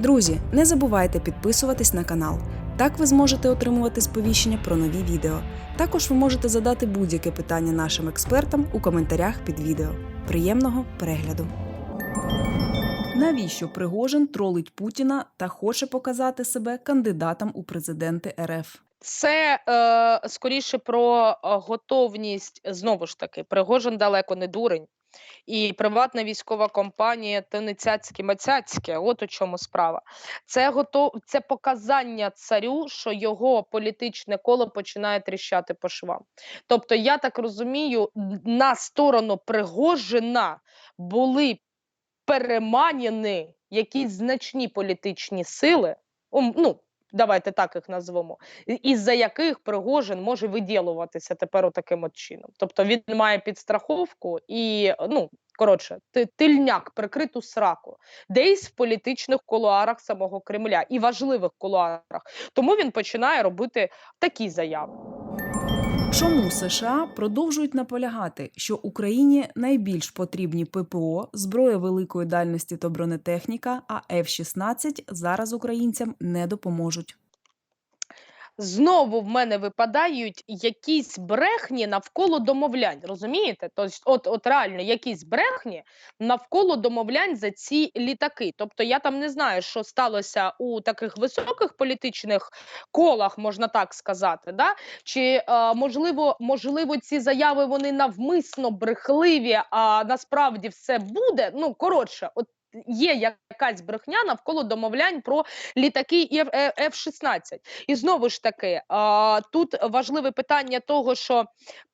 Друзі, не забувайте підписуватись на канал. Так ви зможете отримувати сповіщення про нові відео. Також ви можете задати будь-яке питання нашим експертам у коментарях під відео. Приємного перегляду! Навіщо Пригожин тролить Путіна та хоче показати себе кандидатом у президенти РФ? Це е, скоріше про е, готовність знову ж таки. Пригожин далеко не дурень, і приватна військова компанія то не цяцьке мацяцьке. От у чому справа. Це готов... це показання царю, що його політичне коло починає тріщати по швам. Тобто, я так розумію, на сторону Пригожина були переманені якісь значні політичні сили. Ну, давайте так їх назвемо, із-за яких Пригожин може виділуватися тепер отаким от чином. Тобто він має підстраховку і ну. Коротше, ти- тильняк, прикриту сраку, десь в політичних кулуарах самого Кремля і важливих кулуарах. Тому він починає робити такі заяви. Чому США продовжують наполягати, що Україні найбільш потрібні ППО, зброя великої дальності та бронетехніка, а F-16 зараз українцям не допоможуть? Знову в мене випадають якісь брехні навколо домовлянь. Розумієте? Тобто, от, от реально якісь брехні навколо домовлянь за ці літаки. Тобто, я там не знаю, що сталося у таких високих політичних колах, можна так сказати. Да? Чи е, можливо, можливо, ці заяви вони навмисно брехливі, а насправді все буде. Ну коротше, от. Є якась брехня навколо домовлянь про літаки і F-16. І знову ж таки, тут важливе питання того, що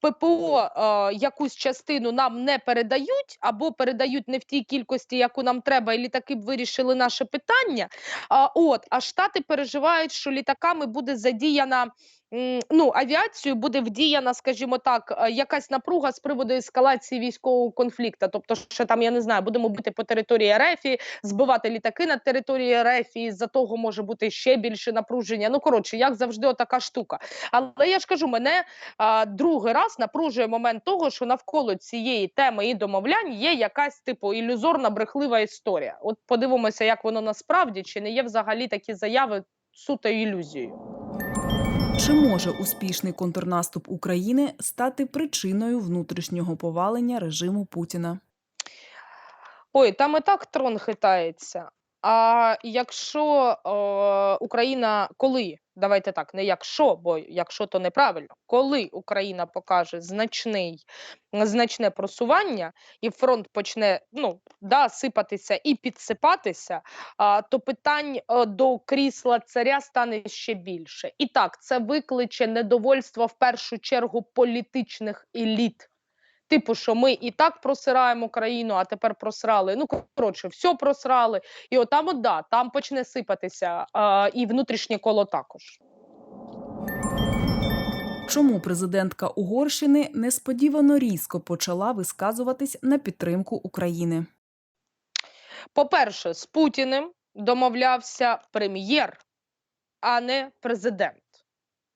ППО якусь частину нам не передають, або передають не в тій кількості, яку нам треба, і літаки б вирішили наше питання. От, а Штати переживають, що літаками буде задіяна. Ну, авіацію буде вдіяна, скажімо так, е, якась напруга з приводу ескалації військового конфлікту. Тобто, що там я не знаю, будемо бити по території РФ, збивати літаки на території РФ, і з-за того може бути ще більше напруження. Ну коротше, як завжди, така штука. Але я ж кажу, мене а, другий раз напружує момент того, що навколо цієї теми і домовлянь є якась типу ілюзорна брехлива історія. От подивимося, як воно насправді чи не є взагалі такі заяви суто ілюзією. Чи може успішний контрнаступ України стати причиною внутрішнього повалення режиму Путіна? Ой, там і так трон хитається. А якщо е, Україна, коли давайте так, не якщо, бо якщо то неправильно, коли Україна покаже значний, значне просування, і фронт почне ну да, сипатися і підсипатися, а, то питань е, до крісла царя стане ще більше. І так, це викличе недовольство в першу чергу політичних еліт. Типу, що ми і так просираємо країну, а тепер просрали. Ну коротше, все просрали. І отам, от, да, там почне сипатися а, і внутрішнє коло також. Чому президентка Угорщини несподівано різко почала висказуватись на підтримку України? По-перше, з Путіним домовлявся прем'єр, а не президент.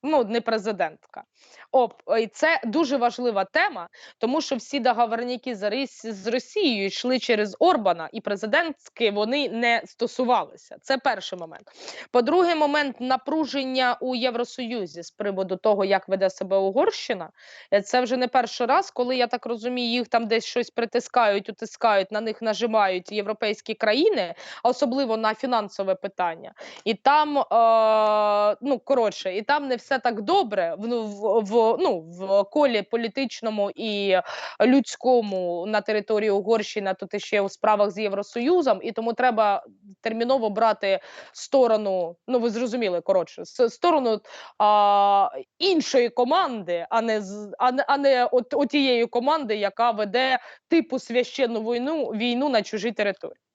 Ну, не президентка. Оп, і це дуже важлива тема, тому що всі договорники з Росією йшли через Орбана, і президентські вони не стосувалися. Це перший момент. По-друге, момент напруження у Євросоюзі з приводу того, як веде себе Угорщина. Е, Це вже не перший раз, коли я так розумію, їх там десь щось притискають, утискають, на них нажимають європейські країни, особливо на фінансове питання. І там, е, ну коротше, і там не все так добре в, в, в, ну, в колі політичному і людському на території Угорщини, тут ще у справах з Євросоюзом, і тому треба терміново брати сторону. Ну ви зрозуміли, коротше, сторону а, іншої команди, а не а а не от, от тієї команди, яка веде типу священну війну війну на чужій території.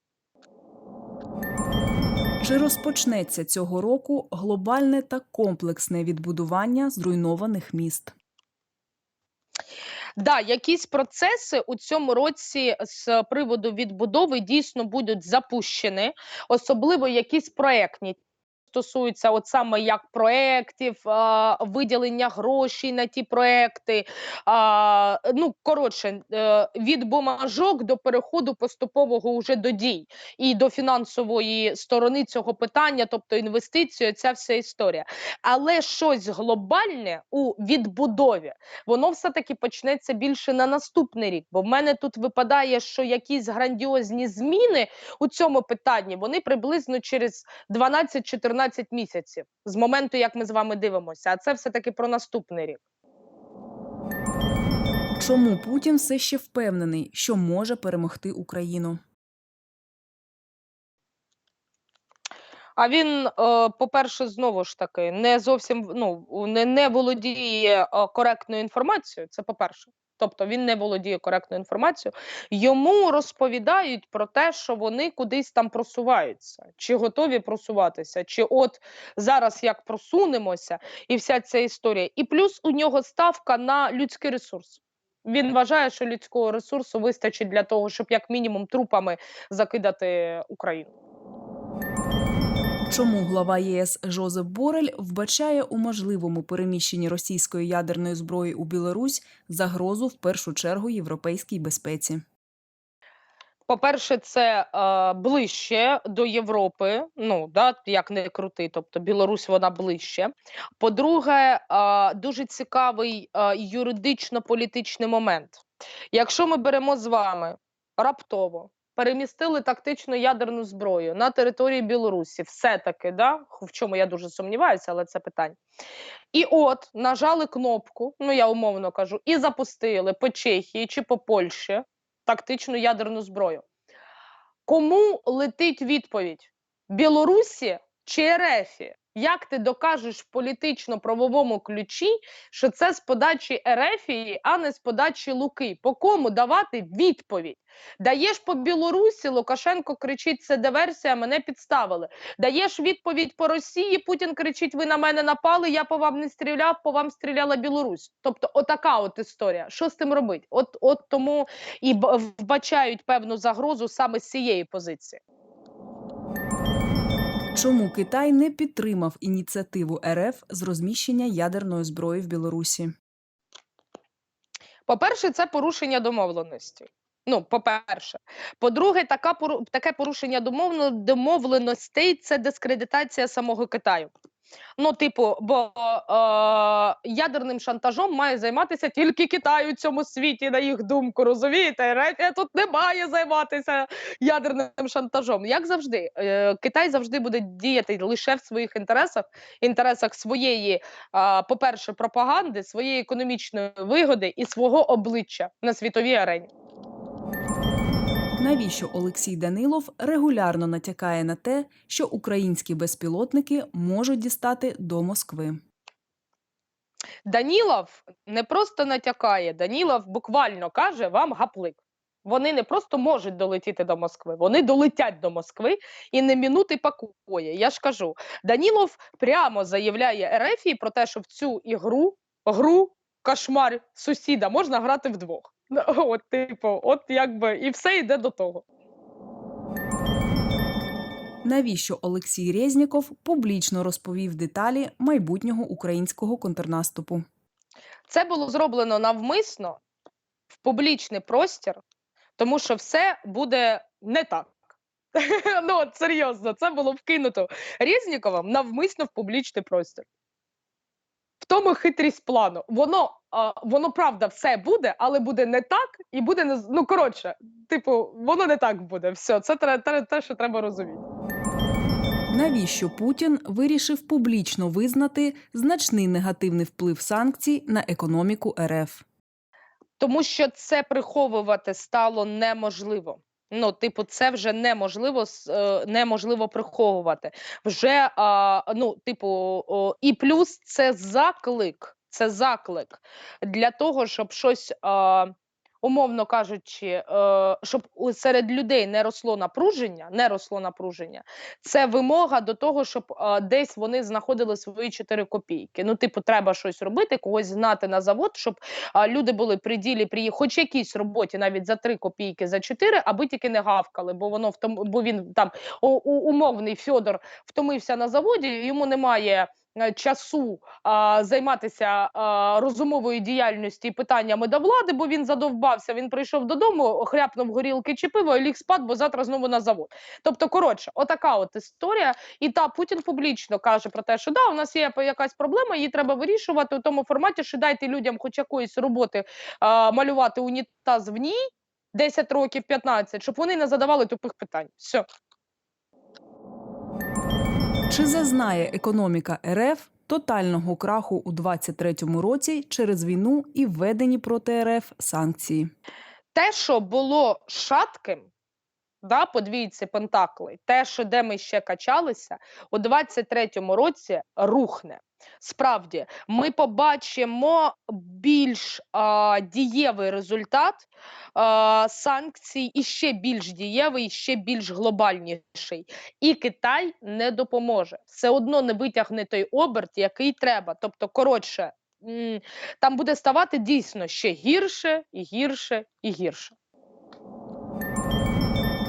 Чи розпочнеться цього року глобальне та комплексне відбудування зруйнованих міст? Да, якісь процеси у цьому році з приводу відбудови дійсно будуть запущені, особливо якісь проектні. Стосується от саме як проєктів, виділення грошей на ті проекти. Ну коротше, е, від бумажок до переходу поступового уже до дій і до фінансової сторони цього питання, тобто інвестиції, ця вся історія. Але щось глобальне у відбудові, воно все-таки почнеться більше на наступний рік. Бо в мене тут випадає, що якісь грандіозні зміни у цьому питанні вони приблизно через 12-14 місяців з моменту, як ми з вами дивимося. А це все-таки про наступний рік. Чому Путін все ще впевнений, що може перемогти Україну? А він, е, по-перше, знову ж таки, не зовсім ну, не, не володіє е, коректною інформацією. Це по-перше. Тобто він не володіє коректною інформацією. Йому розповідають про те, що вони кудись там просуваються, чи готові просуватися, чи от зараз як просунемося, і вся ця історія. І плюс у нього ставка на людський ресурс. Він вважає, що людського ресурсу вистачить для того, щоб як мінімум трупами закидати Україну. Чому глава ЄС Жозеп Борель вбачає у можливому переміщенні російської ядерної зброї у Білорусь загрозу в першу чергу європейській безпеці? По-перше, це е, ближче до Європи. Ну да, як не крути, тобто Білорусь вона ближче. По-друге, е, дуже цікавий е, юридично-політичний момент. Якщо ми беремо з вами раптово перемістили тактичну ядерну зброю на території Білорусі, все-таки, да, в чому я дуже сумніваюся, але це питання. І от нажали кнопку, ну я умовно кажу, і запустили по Чехії чи по Польщі тактичну ядерну зброю. Кому летить відповідь? Білорусі чи РФі? Як ти докажеш в політично-правовому ключі, що це з подачі Ерефії, а не з подачі Луки? По кому давати відповідь? Даєш по Білорусі, Лукашенко кричить: це диверсія, мене підставили. Даєш відповідь по Росії, Путін кричить: Ви на мене напали, я по вам не стріляв, по вам стріляла Білорусь. Тобто, отака от історія. Що з тим робить? От, от тому і вбачають певну загрозу саме з цієї позиції. Чому Китай не підтримав ініціативу РФ з розміщення ядерної зброї в Білорусі? По-перше, це порушення домовленості. Ну, по-перше, по-друге, така таке порушення домовленостей це дискредитація самого Китаю. Ну, типу, бо е, ядерним шантажом має займатися тільки Китай у цьому світі, на їх думку, розумієте? Рефія тут не має займатися ядерним шантажом. Як завжди, е, Китай завжди буде діяти лише в своїх інтересах, інтересах своєї, а, по-перше, пропаганди, своєї економічної вигоди і свого обличчя на світовій арені. Навіщо Олексій Данилов регулярно натякає на те, що українські безпілотники можуть дістати до Москви? Данілов не просто натякає, Данілов буквально каже вам гаплик. Вони не просто можуть долетіти до Москви, вони долетять до Москви і не минути покоя. Я ж кажу, Данілов прямо заявляє Ерефії про те, що в цю ігру, гру, кошмар сусіда можна грати вдвох. Ну, От, типу, от якби і все йде до того. Навіщо Олексій Резніков публічно розповів деталі майбутнього українського контрнаступу? Це було зроблено навмисно в публічний простір, тому що все буде не так. ну, от серйозно, це було вкинуто Резніковим навмисно в публічний простір. Тому хитрість плану. Воно, а, воно правда все буде, але буде не так, і буде не ну коротше, типу, воно не так буде. Все, це тре- те, те, що треба розуміти. Навіщо Путін вирішив публічно визнати значний негативний вплив санкцій на економіку РФ? Тому що це приховувати стало неможливо. Ну, типу, це вже неможливо е, неможливо приховувати. Вже ну, типу, і плюс це заклик. Це заклик для того, щоб щось умовно кажучи, е, щоб серед людей не росло напруження, не росло напруження, це вимога до того, щоб е, десь вони знаходили свої 4 копійки. Ну, типу, треба щось робити, когось знати на завод, щоб люди були при ділі, при хоч якійсь роботі, навіть за 3 копійки, за 4, аби тільки не гавкали, бо воно втом, бо він там умовний Фьодор втомився на заводі, йому немає. Е, Часу а, займатися а, розумовою діяльністю і питаннями до влади, бо він задовбався. Він прийшов додому, хряпнув горілки чи пиво і ліг спад, бо завтра знову на завод. Тобто, коротше, отака от історія. І та Путін публічно каже про те, що да, у нас є якась проблема, її треба вирішувати у тому форматі, що дайте людям хоч якоїсь роботи а, малювати унітаз в ній 10 років, 15, щоб вони не задавали тупих питань. Все. Чи зазнає економіка РФ тотального краху у 2023 році через війну і введені проти РФ санкції? те, що було шатким, да, по двійці Пентакли, те, що де ми ще качалися, у 23-му році рухне. Справді, ми побачимо більш а, дієвий результат а, санкцій і ще більш дієвий, і ще більш глобальніший. І Китай не допоможе. Все одно не витягне той оберт, який треба. Тобто, коротше, там буде ставати дійсно ще гірше і гірше і гірше.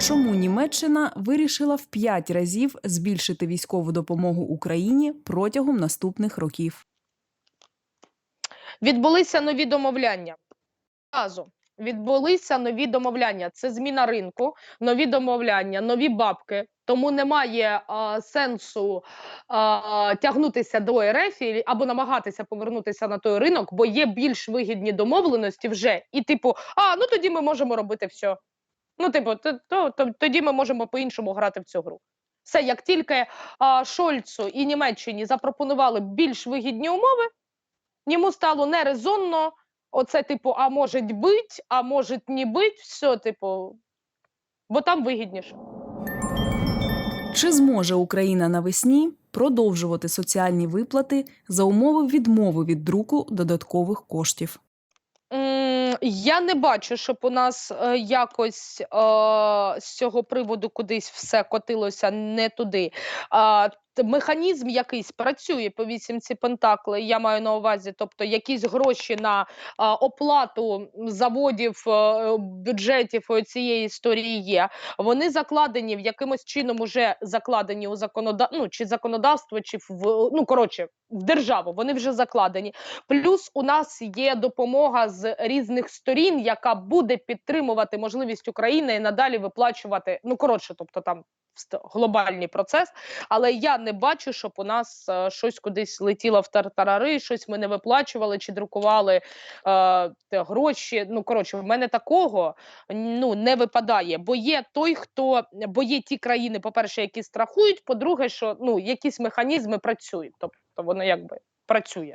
Чому Німеччина вирішила в п'ять разів збільшити військову допомогу Україні протягом наступних років? Відбулися нові домовляння. Разу відбулися нові домовляння. Це зміна ринку, нові домовляння, нові бабки. Тому немає а, сенсу а, тягнутися до РФ або намагатися повернутися на той ринок, бо є більш вигідні домовленості вже. І, типу, а ну тоді ми можемо робити все. Ну, типу, то, то, то, тоді ми можемо по-іншому грати в цю гру. Все, як тільки а, Шольцу і Німеччині запропонували більш вигідні умови, йому стало нерезонно. Оце, типу, а може бить, а може не бить, все, типу, бо там вигідніше. Чи зможе Україна навесні продовжувати соціальні виплати за умови відмови від друку додаткових коштів? М, Я не бачу, щоб у нас е, якось е, з цього приводу кудись все котилося не туди. Т- механізм якийсь працює по вісімці Пентакли, я маю на увазі, тобто якісь гроші на а, оплату заводів, е, бюджетів цієї історії є. Вони закладені в якимось чином уже закладені у законода... ну, чи законодавство, чи в ну коротше в державу. Вони вже закладені. Плюс у нас є допомога з різних сторін, яка буде підтримувати можливість України і надалі виплачувати. Ну коротше, тобто там глобальний процес. Але я не бачу, щоб у нас е, щось кудись летіло в тартарари, щось ми не виплачували чи друкували е, гроші. Ну коротше, в мене такого ну не випадає. Бо є той, хто бо є ті країни, по-перше, які страхують. По-друге, що ну якісь механізми працюють, тобто воно якби працює.